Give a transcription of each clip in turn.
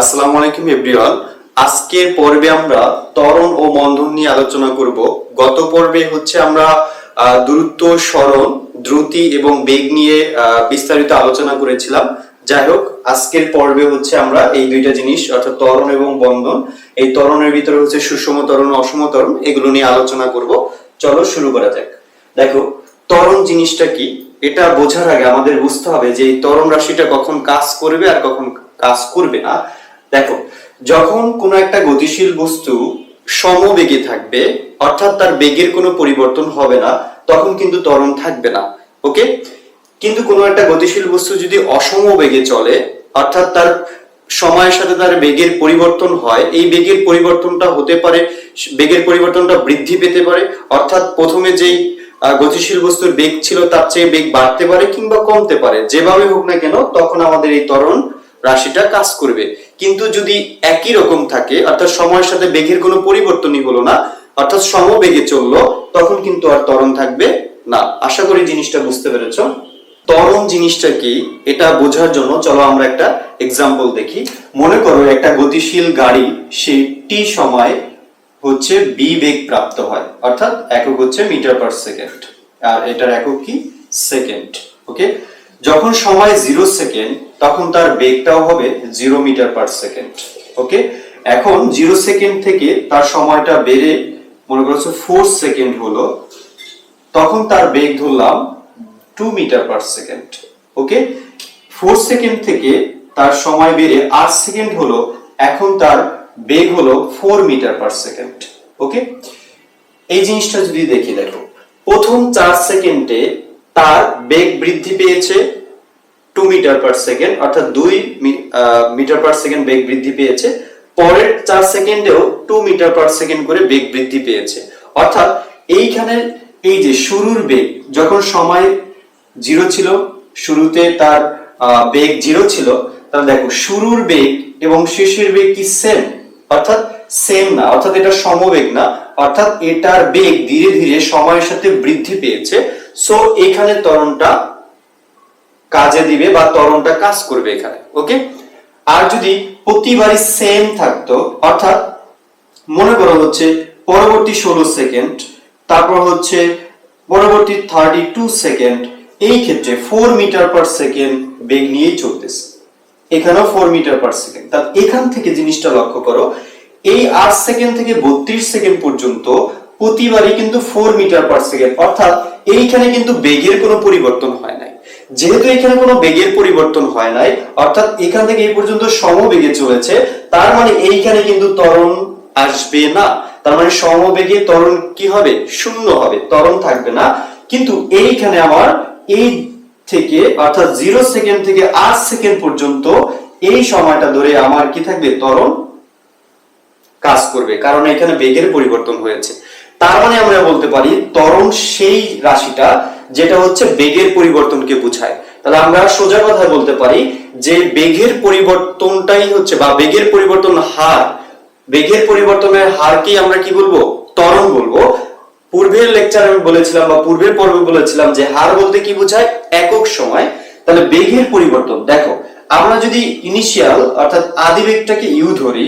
আসসালামু আলাইকুম এভরিওয়ান। আজকের পর্বে আমরা ও মন্দন নিয়ে আলোচনা করব। গত পর্বে হচ্ছে আমরা দূরত্ব দ্রুতি এবং বেগ নিয়ে বিস্তারিত আলোচনা করেছিলাম। যাই হোক আজকের পর্বে হচ্ছে আমরা এই দুইটা জিনিস, অর্থাৎ ত্বরণ এবং বন্ধন। এই ত্বরণের ভিতরে হচ্ছে সুষম ত্বরণ, অসম ত্বরণ, এগুলো নিয়ে আলোচনা করব। চলো শুরু করা যাক। দেখো, ত্বরণ জিনিসটা কি? এটা বোঝার আগে আমাদের বুঝতে হবে যে এই রাশিটা কখন কাজ করবে আর কখন কাজ করবে না। দেখো, যখন কোনো একটা গতিশীল বস্তু সমবেগে থাকবে, অর্থাৎ তার বেগের কোনো পরিবর্তন হবে না, তখন কিন্তু ত্বরণ থাকবে না, ওকে? কিন্তু কোনো একটা গতিশীল বস্তু যদি অসম বেগে চলে, অর্থাৎ তার সময়ের সাথে তার বেগের পরিবর্তন হয়, এই বেগের পরিবর্তনটা হতে পারে, বেগের পরিবর্তনটা বৃদ্ধি পেতে পারে, অর্থাৎ প্রথমে যেই গতিশীল বস্তুর বেগ ছিল তার চেয়ে বেগ বাড়তে পারে কিংবা কমতে পারে যেভাবে হোক না কেন, তখন আমাদের এই ত্বরণ রাশিটা কাজ করবে। কিন্তু যদি একই রকম থাকে, অর্থাৎ সময়ের সাথে বেগের কোনো পরিবর্তনই হলো না, অর্থাৎ সমবেগে চলল, তখন কিন্তু আর ত্বরণ থাকবে না। আশা করি জিনিসটা বুঝতে পেরেছ। ত্বরণ জিনিসটা কি, এটা বোঝার জন্য চলো আমরা একটা এক্সাম্পল দেখি। মনে করো একটা গতিশীল গাড়ি, সে টি সময় হচ্ছে বি বেগ প্রাপ্ত হয়, অর্থাৎ একক হচ্ছে মিটার পার সেকেন্ড আর এটার একক কি? সেকেন্ড ওকে যখন সময় জিরো সেকেন্ড তখন তার বেগটাও হবে zero metre per second okay এখন জিরো সেকেন্ড থেকে তার সময়টা বেড়ে, মনে করছ ফোর সেকেন্ড হলো, তখন তার বেগ ধরলাম two metre per second okay four second থেকে তার সময় বেড়ে আট সেকেন্ড হলো, এখন তার বেগ হলো four metre per second okay এই জিনিসটা যদি দেখি, দেখো, প্রথম চার সেকেন্ডে তার বেগ বৃদ্ধি পেয়েছে টু মিটার পার সেকেন্ড অর্থাৎ দুই মিটার পার সেকেন্ড বেগ বৃদ্ধি পেয়েছে। পরের চার সেকেন্ডেও টু মিটার পার সেকেন্ড করে বেগ বৃদ্ধি পেয়েছে। অর্থাৎ এইখানে এই যে শুরুর বেগ, যখন সময় জিরো ছিল, শুরুতে তার বেগ জিরো ছিল, তাহলে দেখো শুরুর বেগ এবং শেষের বেগ কি সেম অর্থাৎ সেম না, অর্থাৎ এটা সমবেগ না। অর্থাৎ এটার বেগ ধীরে ধীরে সময়ের সাথে বৃদ্ধি পেয়েছে। সো এখানে ত্বরণটা কাজে দিবে বা ত্বরণটা কাজ করবে এখানে ওকে আর যদি প্রতিবারই সেম থাকতো, অর্থাৎ মনে করো হচ্ছে পরবর্তী ষোলো সেকেন্ড তারপর হচ্ছে পরবর্তী থার্টি টু সেকেন্ড এই ক্ষেত্রে ফোর মিটার পার সেকেন্ড বেগ নিয়েই চলতেছে। এখানেও ফোর মিটার পার সেকেন্ড তা এখান থেকে জিনিসটা লক্ষ্য করো এই আট সেকেন্ড থেকে বত্রিশ সেকেন্ড পর্যন্ত প্রতিবারই কিন্তু ফোর মিটার পার সেকেন্ড অর্থাৎ এইখানে কিন্তু বেগের কোনো পরিবর্তন হয় নাই। যেহেতু এখানে কোনো বেগের পরিবর্তন হয় নাই, অর্থাৎ এখান থেকে এই পর্যন্ত সমবেগে চলেছে, তার মানে এইখানে কিন্তু ত্বরণ আসবে না। তার মানে সমবেগে তরণ কি হবে? শূন্য হবে তরণ থাকবে না। কিন্তু এইখানে আমার এই থেকে, অর্থাৎ জিরো সেকেন্ড থেকে আট সেকেন্ড পর্যন্ত এই সময়টা ধরে আমার কি থাকবে? ত্বরণ কাজ করবে, কারণ এখানে বেগের পরিবর্তন হয়েছে। তার মানে আমরা বলতে পারি, ত্বরণ সেই রাশিটা যেটা হচ্ছে বেগের পরিবর্তনকে বোঝায়। তাহলে আমরা সোজা কথায় বলতে পারি যে বেগের পরিবর্তনটাই হচ্ছে, বা বেগের পরিবর্তন হার, বেগের পরিবর্তনের হারকেই আমরা কি বলব? ত্বরণ বলব। পূর্বের লেকচার আমি বলেছিলাম, বা পূর্বের পর্বে বলেছিলাম যে হার বলতে কি বোঝায়? একক সময়। তাহলে বেগের পরিবর্তন, দেখো, আমরা যদি ইনিশিয়াল অর্থাৎ আদি বেগটাকে ইউ ধরি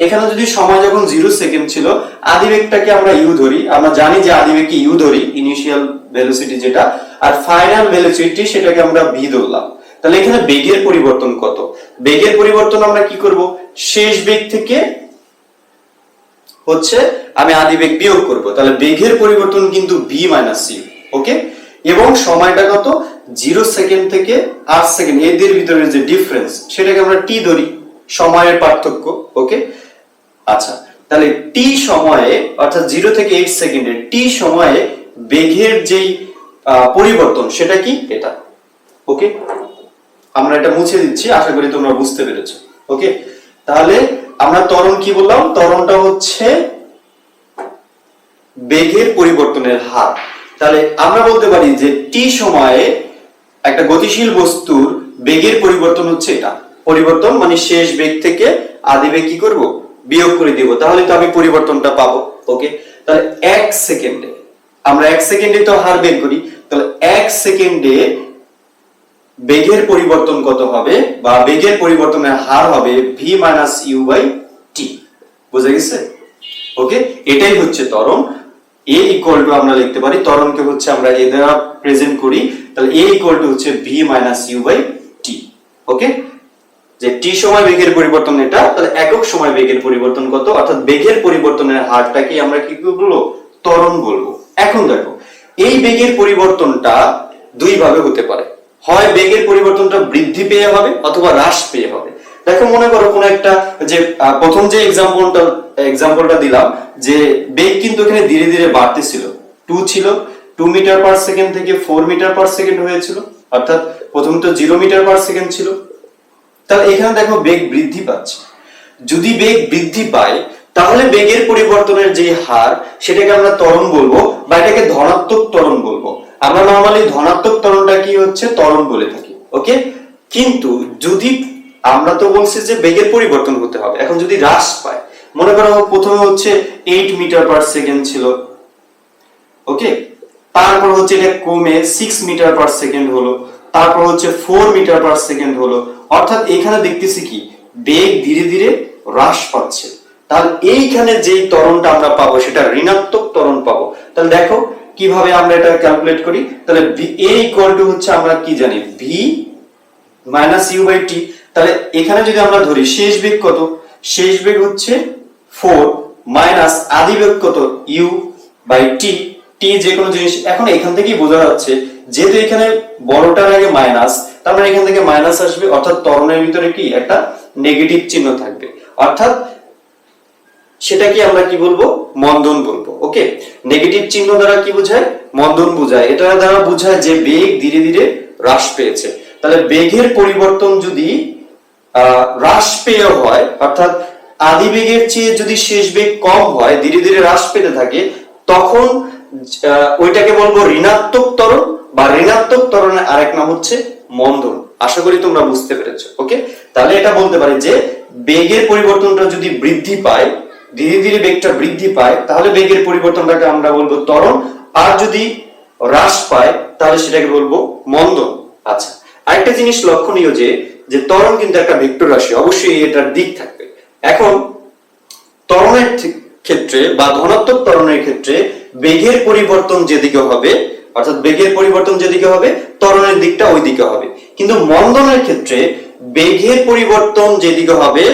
এখানে যদি সময় যখন জিরো সেকেন্ড ছিল আদি বেগটাকে আমরা ইউ ধরি। আমরা জানি যে আদি বেগকে ইউ ধরি ইনিশিয়াল ভেলোসিটি যেটা, আর ফাইনাল ভেলোসিটি সেটাকে আমরা ভি ধরলাম। তাহলে এখানে বেগের পরিবর্তন কত? বেগের পরিবর্তন আমরা কি করব? শেষ বেগ থেকে হচ্ছে আমি আদি বেগ বিয়োগ করব। তাহলে বেগের পরিবর্তন কিন্তু ভি মাইনাস সি ওকে এবং সময়টা কত? জিরো সেকেন্ড থেকে আট সেকেন্ড এদের ভিতরে যে ডিফারেন্স সেটাকে আমরা টি ধরি। সময়ের পার্থক্য ওকে আচ্ছা তাহলে টি সময়ে, অর্থাৎ জিরো থেকে এইট সেকেন্ডে টি সময়ে বেগের যেই পরিবর্তন, সেটা কি? এটা। ওকে আমরা এটা মুছে দিচ্ছি, আশা করি তোমরা বুঝতে পেরেছ। ওকে তাহলে আমরা ত্বরণ কি বললাম? ত্বরণটা হচ্ছে বেগের পরিবর্তনের হার। তাহলে আমরা বলতে পারি যে টি সময়ে একটা গতিশীল বস্তুর বেগের পরিবর্তন হচ্ছে এটা। পরিবর্তন মানে শেষ বেগ থেকে আদি বেগ কি করব? বিয়োগ করে দিব, তাহলে তো আমি পরিবর্তনটা পাবো। ওকে তাহলে এক সেকেন্ডে, আমরা এক সেকেন্ডে তো হার বের করি, তাহলে এক সেকেন্ডে বেগের পরিবর্তন কত হবে বা বেগের পরিবর্তনের হার হবে V minus U by T বুঝে গেছে? ওকে এটাই হচ্ছে ত্বরণ। এ ইকুয়াল টু আমরা লিখতে পারি, ত্বরণকে হচ্ছে আমরা এ দ্বারা প্রেজেন্ট করি, তাহলে এ ইকুয়াল টু হচ্ছে V minus U by T okay যে টি সময় বেগের পরিবর্তন এটা, তাহলে একক সময় বেগের পরিবর্তন কত? অর্থাৎ বেগের পরিবর্তনের হারটাকে আমরা কি বলব? ত্বরণ বলব। এখন দেখো, এই বেগের পরিবর্তনটা দুই ভাবে হতে পারে। হয় বেগের পরিবর্তনটা বৃদ্ধি পেয়ে হবে অথবা হ্রাস পেয়ে হবে। দেখো, মনে করো কোন একটা যে প্রথম যে এক্সাম্পলটা এক্সাম্পলটা দিলাম, যে বেগ কিন্তু এখানে ধীরে ধীরে বাড়তেছিল। টু ছিল টু মিটার পার সেকেন্ড থেকে ফোর মিটার পার সেকেন্ড হয়েছিল। অর্থাৎ প্রথম তো জিরো মিটার পার সেকেন্ড ছিল। তাহলে এখানে দেখো বেগ বৃদ্ধি পাচ্ছে। যদি বেগ বৃদ্ধি পায়, তাহলে বেগের পরিবর্তনের যে হার, সেটাকে আমরা ত্বরণ বলব বা এটাকে ধনাত্মক ত্বরণ বলব। আমরা নর্মালি ধনাত্মক ত্বরণটা কি হচ্ছে? ত্বরণ বলে থাকি ওকে কিন্তু যদি আমরা তো বলছি যে বেগের পরিবর্তন হতে হবে, এখন যদি হ্রাস পায়, মনে করো প্রথমে হচ্ছে এইট মিটার পার সেকেন্ড ছিল ওকে তারপর হচ্ছে এটা কমে সিক্স মিটার পার সেকেন্ড হলো, তারপর হচ্ছে ফোর মিটার পার সেকেন্ড হলো অর্থাৎ এখানে দেখতেছি কি, বেগ ধীরে ধীরে হ্রাস পাচ্ছে। তাহলে এইখানে যেই ত্বরণটা আমরা পাবো, সেটা ঋণাত্মক ত্বরণ পাবো। তাহলে দেখো কীভাবে আমরা এটা ক্যালকুলেট করি। তাহলে এ ইকুয়াল টু হচ্ছে আমরা কি জানি? V minus U by T তাহলে এখানে যদি আমরা ধরি, শেষ বেগ কত? শেষ বেগ হচ্ছে ফোর মাইনাস আদি বেগ কত? ইউ বাই টি টি যে কোনো জিনিস, এখন এখান থেকেই বোঝা যাচ্ছে, যেহেতু এখানে বড়টার আগে মাইনাস তার মানে এখান থেকে মাইনাস আসবে, অর্থাৎ ত্বরণের ভিতরে কি? একটা নেগেটিভ চিহ্ন থাকবে। অর্থাৎ সেটাকে আমরা কি বলব? মন্দন বলব ওকে নেগেটিভ চিহ্ন দ্বারা কি বোঝায়? মন্দন বোঝায়। এটা দ্বারা বোঝায় যে বেগ ধীরে ধীরে হ্রাস পেয়েছে। তাহলে বেগের পরিবর্তন যদি হ্রাস পেয়ে হয়, অর্থাৎ আদি বেগের চেয়ে যদি শেষ বেগ কম হয়, ধীরে ধীরে হ্রাস পেতে থাকে, তখন ওইটাকে বলব ঋণাত্মক ত্বরণ, বা ঋণাত্মক ত্বরণের আরেক নাম হচ্ছে মন্দন আশা করি তোমরা বুঝতে পেরেছ, ওকে? তাহলে এটা বলতে পারি যে, বেগের পরিবর্তনটা যদি বৃদ্ধি পায়, ধীরে ধীরে বেগটা বৃদ্ধি পায়, তাহলে বেগের পরিবর্তনটাকে আমরা বলব ত্বরণ। আর যদি হ্রাস পায়, তাহলে সেটাকে বলব মন্দন আচ্ছা আরেকটা জিনিস লক্ষণীয় যে যে ত্বরণ কিন্তু একটা ভেক্টর রাশি, অবশ্যই এটার দিক থাকবে। এখন, ত্বরণের ক্ষেত্রে বা ধনাত্মক ত্বরণের ক্ষেত্রে বেগের পরিবর্তন যেদিকে হবে অর্থাৎ বেগের পরিবর্তন যেদিকে হবে, ত্বরণের দিকটা ওই দিকে হবে। কিন্তু মন্দনের ক্ষেত্রে বেগের পরিবর্তন যেদিকে হবে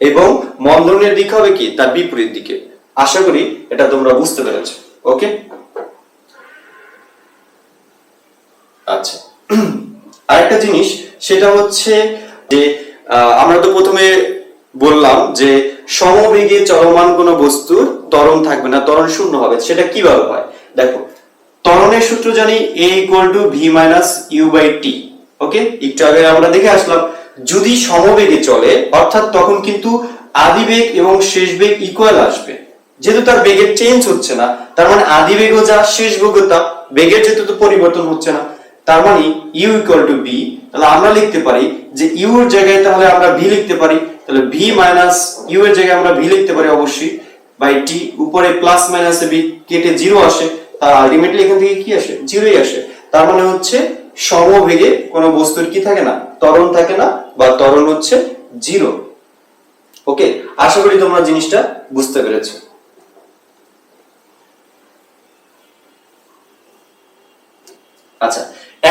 এবং মন্দনের দিক হবে কি? তার বিপরীত দিকে। আশা করি এটা তোমরা বুঝতে পেরেছ। ওকে? আচ্ছা। আরেকটা জিনিস, সেটা হচ্ছে যে আমরা তো প্রথমে বললাম যে সমবেগে চলমান কোনো বস্তুর ত্বরণ থাকবে না, ত্বরণ শূন্য হবে। সেটা কীভাবে হয়? দেখো সূত্র জানি a equal to V minus U by T okay একটু আগে আমরা দেখে আসলাম, যদি সমবেগে চলে, অর্থাৎ তখন কিন্তু আদি বেগ এবং শেষ বেগ ইকুয়াল আসবে। যেহেতু তার বেগের চেঞ্জ হচ্ছে না, তার মানে আদি বেগও যা শেষ বেগও তা, বেগের যেহেতু তো পরিবর্তন হচ্ছে না, তার মানে ইউ ইকুয়াল টু বি তাহলে আমরা লিখতে পারি যে ইউ এর জায়গায় তাহলে আমরা ভি লিখতে পারি, তাহলে ভি মাইনাস ইউ এর জায়গায় আমরা ভি লিখতে পারি অবশ্যই বাই টি উপরে প্লাস মাইনাস বি কেটে জিরো আসে তার আলটিমেটলি এখান থেকে কি আসে? জিরোই আসে। তার মানে হচ্ছে সমবেগে কোনো বস্তুর কি থাকে না? ত্বরণ থাকে না বা ত্বরণ হচ্ছে জিরো ওকে আশা করি তোমরা জিনিসটা বুঝতে পেরেছ। আচ্ছা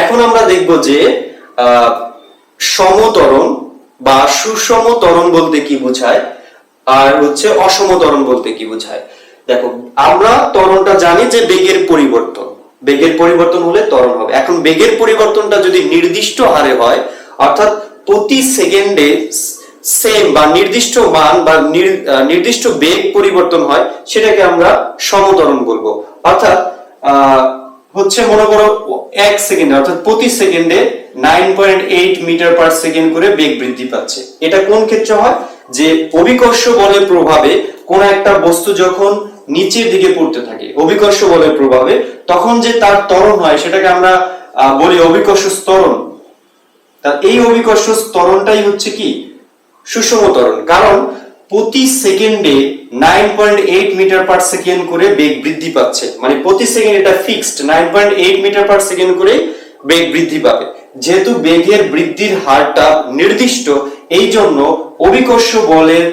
এখন আমরা দেখব যে সমতরণ বা সুষম তরণ বলতে কি বোঝায়? আর হচ্ছে অসম ত্বরণ বলতে কি বোঝায়? দেখো, আমরা ত্বরণটা জানি যে বেগের পরিবর্তন। বেগের পরিবর্তন হলে ত্বরণ হবে। এখন বেগের পরিবর্তনটা যদি নির্দিষ্ট হারে হয়, অর্থাৎ প্রতি সেকেন্ডে সেম বা নির্দিষ্ট মান বা নির্দিষ্ট বেগ পরিবর্তন হয়, সেটাকে আমরা সমতরণ বলব। অর্থাৎ হচ্ছে মনে করো এক সেকেন্ডে, অর্থাৎ প্রতি সেকেন্ডে nine point eight metre per second করে বেগ বৃদ্ধি পাচ্ছে। এটা কোন ক্ষেত্রে হয়? যে অভিকর্ষ বলের প্রভাবে কোন একটা বস্তু যখন নিচের দিকে পড়তে থাকে অভিকর্ষ বলের প্রভাবে, তখন যে তার ত্বরণ হয়, সেটাকে আমরা বলি অভিকর্ষ স্তরণ। এই অভিকর্ষ ত্বরণটাই হচ্ছে কি? সুষম ত্বরণ। কারণ প্রতি সেকেন্ডে nine point eight metre per second করে বেগ বৃদ্ধি পাচ্ছে। মানে প্রতি সেকেন্ড এটা fixed, nine point eight metre per second করে বেগ বৃদ্ধি পাবে। যেহেতু বেগের বৃদ্ধির হারটা নির্দিষ্ট এই জন্য অভিকর্ষ বলের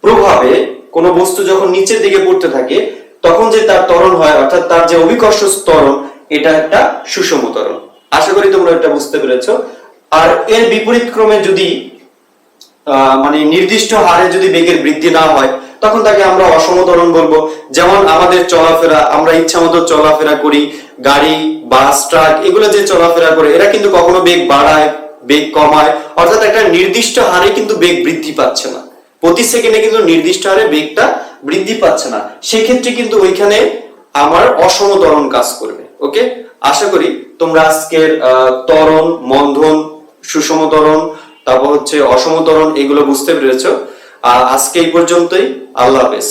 প্রভাবে কোনো বস্তু যখন নিচের দিকে পড়তে থাকে, তখন যে তার ত্বরণ হয়, অর্থাৎ তার যে অভিকর্ষ ত্বরণ, এটা একটা সুষম ত্বরণ। আশা করি তোমরা এটা বুঝতে পেরেছ। আর এর বিপরীত ক্রমে যদি মানে নির্দিষ্ট হারে যদি বেগের বৃদ্ধি না হয়, তখন তাকে আমরা অসমতরণ বলব। যেমন আমাদের চলাফেরা, আমরা ইচ্ছা মতো চলাফেরা করি, গাড়ি, বাস, ট্রাক, এগুলো যে চলাফেরা করে, এরা কিন্তু কখনো বেগ বাড়ায়, বেগ কমায়, অর্থাৎ একটা নির্দিষ্ট হারে কিন্তু বেগ বৃদ্ধি পাচ্ছে না। প্রতি সেকেন্ডে কিন্তু নির্দিষ্ট হারে বেগটা বৃদ্ধি পাচ্ছে না। সেক্ষেত্রে কিন্তু ওইখানে আমার অসম অসমতরণ কাজ করবে, ওকে? আশা করি তোমরা আজকের ত্বরণ মন্ধন সুষমতরণ তারপর হচ্ছে অসমতরণ এগুলো বুঝতে পেরেছ। আজকে এই পর্যন্তই, আল্লাহ হাফেজ।